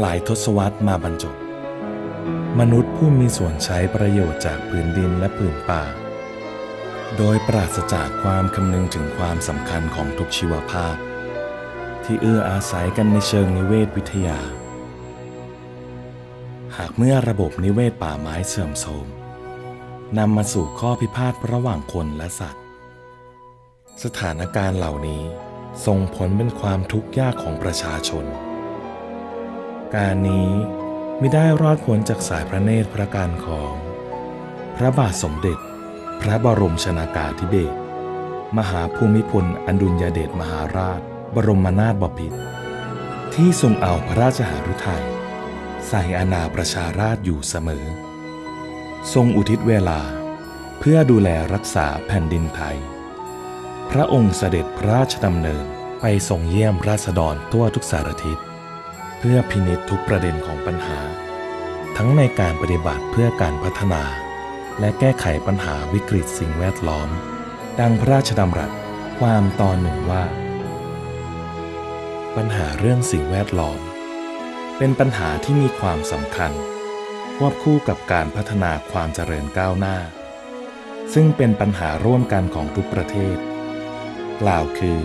หลายทศวรรษมาบรรจบ มนุษย์ผู้มีส่วนใช้ประโยชน์จากผืนดินและผืนป่า โดยปราศจากความคำนึงถึงความสำคัญของทุกชีวภาพ ที่เอื้ออาศัยกันในเชิงนิเวศวิทยา หากเมื่อระบบนิเวศป่าไม้เสื่อมโทรมนำมาสู่ข้อพิพาทระหว่างคนและสัตว์ สถานการณ์เหล่านี้ส่งผลเป็นความทุกข์ยากของประชาชน การนี้ไม่ได้รอดพ้นจากสายพระเนตรพระการของ พระบาทสมเด็จ พระบรมชนากาธิเบศรมหาภูมิพลอดุลยเดชมหาราช บรมนาถบพิตรที่ทรงเอาพระราชหฤทัยใส่อาณาประชาราชอยู่เสมอ ทรงอุทิศเวลาเพื่อดูแลรักษาแผ่นดินไทย พระองค์เสด็จพระราชดำเนินไปทรงเยี่ยมราษฎรทั่วทุกสารทิศ เพื่อพินิจทุกประเด็นของปัญหา ทั้งในการปฏิบัติเพื่อการพัฒนา และแก้ไขปัญหาวิกฤตสิ่งแวดล้อม ดังพระราชดำรัสความตอนหนึ่งว่า ปัญหาเรื่องสิ่งแวดล้อม เป็นปัญหาที่มีความสำคัญ ควบคู่กับการพัฒนาความเจริญก้าวหน้า ซึ่งเป็นปัญหาร่วมกันของทุกประเทศ กล่าวคือ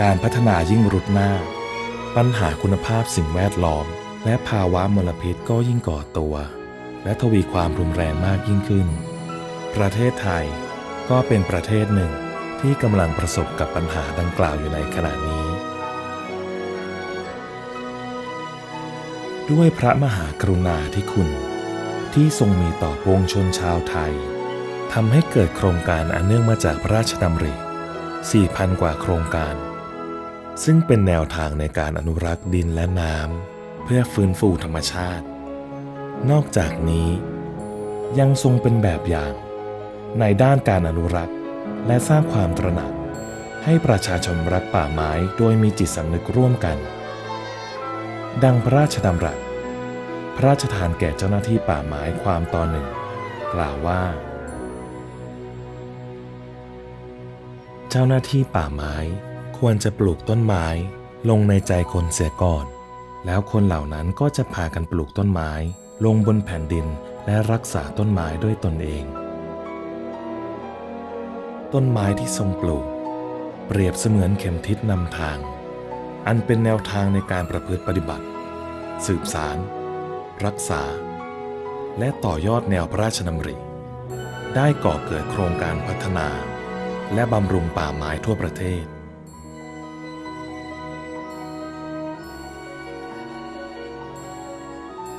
การพัฒนายิ่งรุดหน้า ปัญหาคุณภาพสิ่งแวดล้อม และภาวะมลพิษก็ยิ่งก่อตัว และทวีความรุนแรงมากยิ่งขึ้น ประเทศไทยก็เป็นประเทศหนึ่งที่กำลังประสบกับปัญหาดังกล่าวอยู่ในขณะนี้ ด้วยพระมหากรุณาธิคุณ ที่ทรงมีต่อปวงชนชาวไทยทำให้เกิดโครงการอันเนื่องมาจากพระราชดำริ 4,000 กว่าโครงการ ซึ่งเป็นแนวทางในการอนุรักษ์ดินและน้ำเพื่อฟื้นฟูธรรมชาติ นอกจากนี้ ยังทรงเป็นแบบอย่าง ในด้านการอนุรักษ์และสร้างความตระหนัก ให้ประชาชนรักป่าไม้โดยมีจิตสำนึกร่วมกัน ดังพระราชดำรัส พระราชทานแก่เจ้าหน้าที่ป่าไม้ความตอนหนึ่ง กล่าวว่า เจ้าหน้าที่ป่าไม้ ควรจะปลูกต้นไม้ ลงในใจคนเสียก่อน แล้วคนเหล่านั้นก็จะพากันปลูกต้นไม้ ลงบนแผ่นดินและรักษาต้นไม้ด้วยตนเอง ต้นไม้ที่ทรงปลูก เปรียบเสมือนเข็มทิศนำทาง อันเป็นแนวทางในการประพฤติปฏิบัติ สืบสาร รักษา และต่อยอดแนวพระราชดำริ ได้ก่อเกิดโครงการพัฒนา และบำรุงป่าไม้ทั่วประเทศ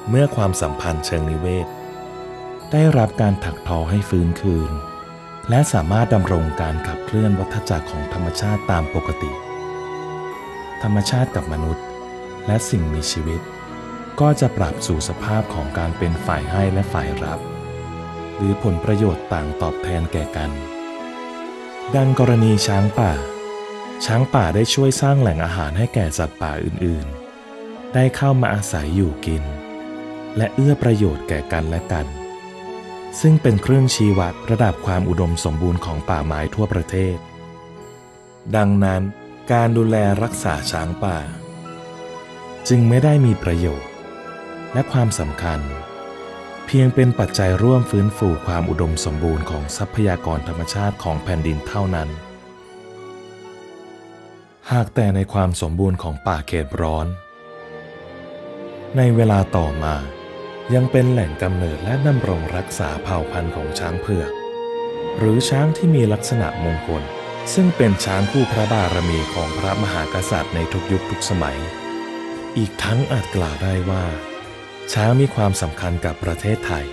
เมื่อความสัมพันธ์เชิงนิเวศ ได้รับการถักทอให้ฟื้นคืน และสามารถดำรงการขับเคลื่อนวัฏจักรของธรรมชาติตามปกติ ธรรมชาติกับมนุษย์ และสิ่งมีชีวิต ก็จะปรับสู่สภาพของการเป็นฝ่ายให้และฝ่ายรับ หรือผลประโยชน์ต่างตอบแทนแก่กัน ดังกรณีช้างป่า ช้างป่าได้ช่วยสร้างแหล่งอาหารให้แก่สัตว์ป่าอื่นๆ ได้เข้ามาอาศัยอยู่กิน และเอื้อประโยชน์แก่กันและกัน ซึ่งเป็นเครื่องชี้วัดระดับความอุดมสมบูรณ์ของป่าไม้ทั่วประเทศ ดังนั้นการดูแลรักษาช้างป่า จึงไม่ได้มีประโยชน์ และความสำคัญ เพียงเป็นปัจจัยร่วมฟื้นฟูความอุดมสมบูรณ์ของทรัพยากรธรรมชาติของแผ่นดินเท่านั้น หากแต่ในความสมบูรณ์ของป่าเขตร้อน ในเวลาต่อมา ยังเป็นแหล่งกำเนิดและดำรงรักษาเผ่าพันธุ์ของช้างเผือก หรือช้างที่มีลักษณะมงคล ซึ่งเป็นช้างคู่พระบารมีของพระมหากษัตริย์ในทุกยุคทุกสมัย อีกทั้งอาจกล่าวได้ว่า ช้างมีความสำคัญกับประเทศไทย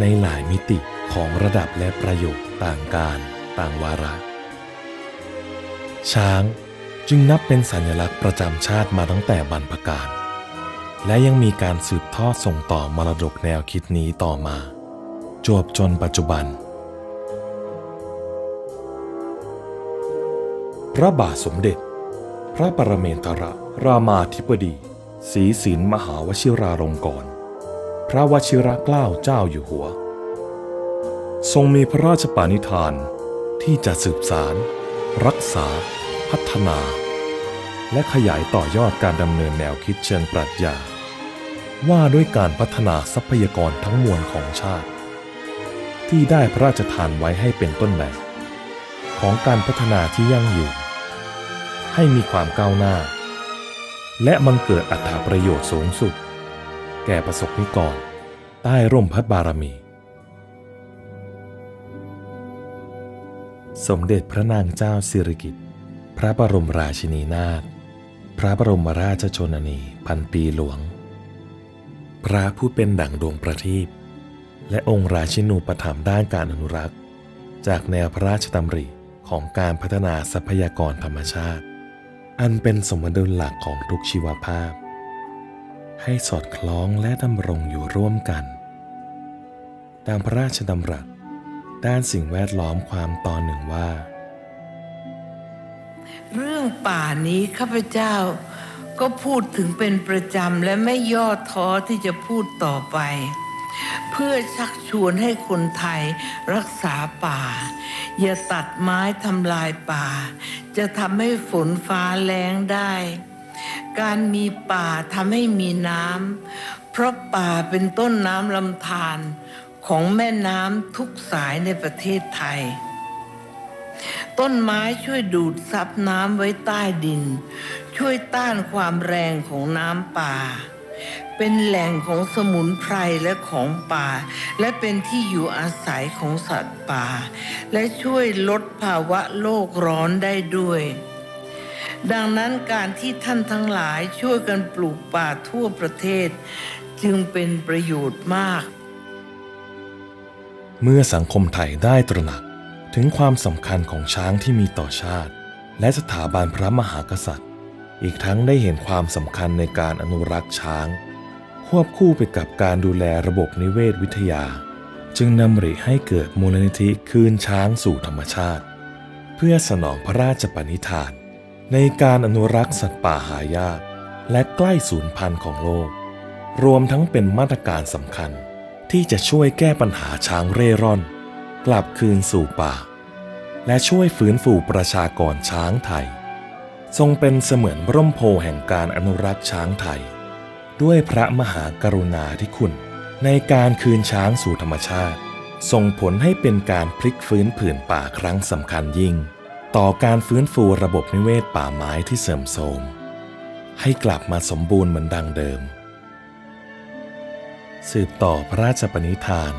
ในหลายมิติของระดับและประโยชน์ต่างการต่างวาระ ช้างจึงนับเป็นสัญลักษณ์ประจำชาติมาตั้งแต่บรรพกาล และยังมีการสืบทอดส่งต่อมรดกแนวคิดนี้ต่อมา จวบจนปัจจุบัน พระบาทสมเด็จ พระปรเมนทรรามาธิบดีศรีสินมหาวชิราลงกรณ์พระวชิรเกล้าเจ้าอยู่หัว ทรงมีพระราชปณิธานที่จะสืบสาร รักษา พัฒนา และขยายต่อยอดการดำเนินแนวคิดเชิงปรัชญา ว่าด้วยการพัฒนาทรัพยากรทั้งมวลของชาติ ที่ได้พระราชทานไว้ให้เป็นต้นแบบ ของการพัฒนาที่ยั่งยืนให้มีความก้าวหน้า และมันเกิดอัตราประโยชน์สูงสุด แก่ประสบนิกรใต้ร่มพระบารมี สมเด็จพระนางเจ้าสิริกิติ์พระบรมราชินีนาถพระบรมราชชนนีพันปีหลวง พระผู้เป็นดั่งดวงประทีปและองค์ราชินูปถัมภ์ด้านการอนุรักษ์ จากแนวพระราชดำริของการพัฒนาทรัพยากรธรรมชาติ อันเป็นสมดุลหลักของทุกชีวภาพ ให้สอดคล้องและดำรงอยู่ร่วมกัน ตามพระราชดำรัสด้านสิ่งแวดล้อมความตอนหนึ่งว่า เรื่องป่านี้ข้าพเจ้า ก็พูดถึงเป็นประจำและไม่ย่อท้อที่จะพูดต่อไป เพื่อชักชวนให้คนไทยรักษาป่า อย่าตัดไม้ทำลายป่า จะทำให้ฝนฟ้าแรงได้ การมีป่าทำให้มีน้ำเพราะป่าเป็นต้นน้ำลำธารของแม่น้ำทุกสายในประเทศไทย ต้นไม้ช่วยดูดซับน้ำไว้ใต้ดิน ช่วยต้านความแรงของน้ำป่า เป็นแหล่งของสมุนไพรและของป่า และเป็นที่อยู่อาศัยของสัตว์ป่า และช่วยลดภาวะโลกร้อนได้ด้วยดังนั้นการที่ท่านทั้งหลายช่วยกันปลูกป่าทั่วประเทศ จึงเป็นประโยชน์มาก เมื่อสังคมไทยได้ตระหนัก ถึงความสำคัญของช้างที่มีต่อชาติ และสถาบันพระมหากษัตริย์ อีกทั้งได้เห็นความสำคัญในการอนุรักษ์ช้าง ควบคู่ไปกับการดูแลระบบนิเวศวิทยา จึงนำริให้เกิดมูลนิธิคืนช้างสู่ธรรมชาติ เพื่อสนองพระราชปณิธาน ในการอนุรักษ์สัตว์ป่าหายาก และใกล้สูญพันธุ์ของโลก รวมทั้งเป็นมาตรการสำคัญ ที่จะช่วยแก้ปัญหาช้างเร่ร่อน กลับคืนสู่ป่า และช่วยฟื้นฟูประชากรช้างไทย ทรงเป็นเสมือนร่มโพแห่งการอนุรักษ์ช้างไทย ด้วยพระมหากรุณาธิคุณ ในการคืนช้างสู่ธรรมชาติ ส่งผลให้เป็นการพลิกฟื้นผืนป่าครั้งสำคัญยิ่ง ต่อการฟื้นฟูระบบนิเวศป่าไม้ที่เสื่อมโทรมให้กลับมาสมบูรณ์เหมือนดังเดิม สืบต่อพระราชปณิธาน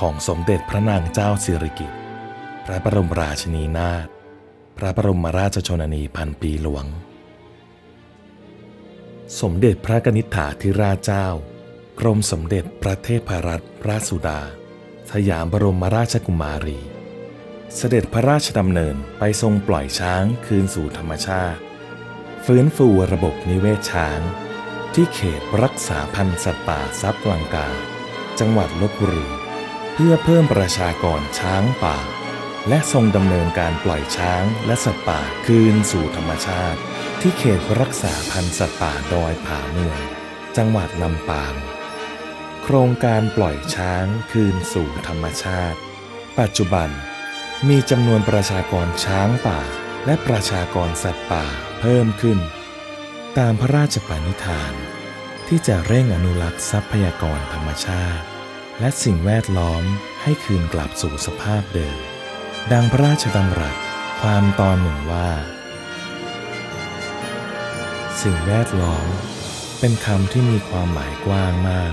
ของสมเด็จพระนางเจ้าสิริกิติ์พระบรมราชินีนาถพระบรมราชชนนีพันปีหลวง สมเด็จพระกนิษฐาธิราชเจ้ากรมสมเด็จพระเทพรัตนราชสุดา สยามบรมราชกุมารี เสด็จพระราชดำเนินไปทรงปล่อยช้างคืนสู่ธรรมชาติ ฟื้นฟูระบบนิเวศช้าง ที่เขตรักษาพันธุ์สัตว์ป่าซับลังกา จังหวัดลบบุรี เพื่อเพิ่มประชากรช้างป่า และทรงดำเนินการปล่อยช้างและสัตว์ป่าคืนสู่ธรรมชาติ ที่เขตรักษาพันธุ์สัตว์ป่าดอยผาเมือง จังหวัดลำปาง โครงการปล่อยช้างคืนสู่ธรรมชาติ ปัจจุบันมีจำนวนประชากรช้างป่า และประชากรสัตว์ป่าเพิ่มขึ้น ตามพระราชปณิธาน ที่จะเร่งอนุรักษ์ทรัพยากรธรรมชาติ และสิ่งแวดล้อมให้คืนกลับสู่สภาพเดิม ดังพระราชดำรัสความตอนหนึ่งว่า สิ่งแวดล้อม เป็นคำที่มีความหมายกว้างมาก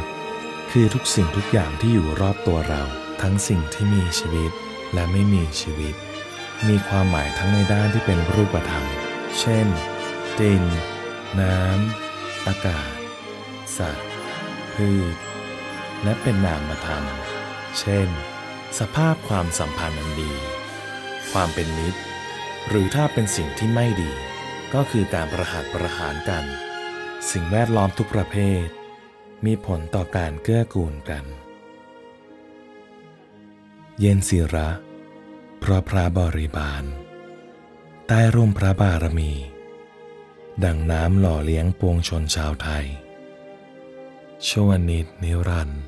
คือทุกสิ่งทุกอย่างที่อยู่รอบตัวเรา ทั้งสิ่งที่มีชีวิตและไม่มีชีวิต มีความหมายทั้งในด้านที่เป็นรูปธรรม เช่น ดิน น้ำ อากาศ สัตว์ พืช และเป็นนามธรรม เช่น สภาพความสัมพันธ์อันดี ความเป็นมิตร หรือถ้าเป็นสิ่งที่ไม่ดี ก็คือการประหัตประหารกัน สิ่งแวดล้อมทุกประเภท มีผลต่อการเกื้อกูลกัน เย็นศิระเพราะพระบริบาล ใต้ร่มพระบารมี ดังน้ำหล่อเลี้ยงปวงชนชาวไทยชวนิดนิรันดร์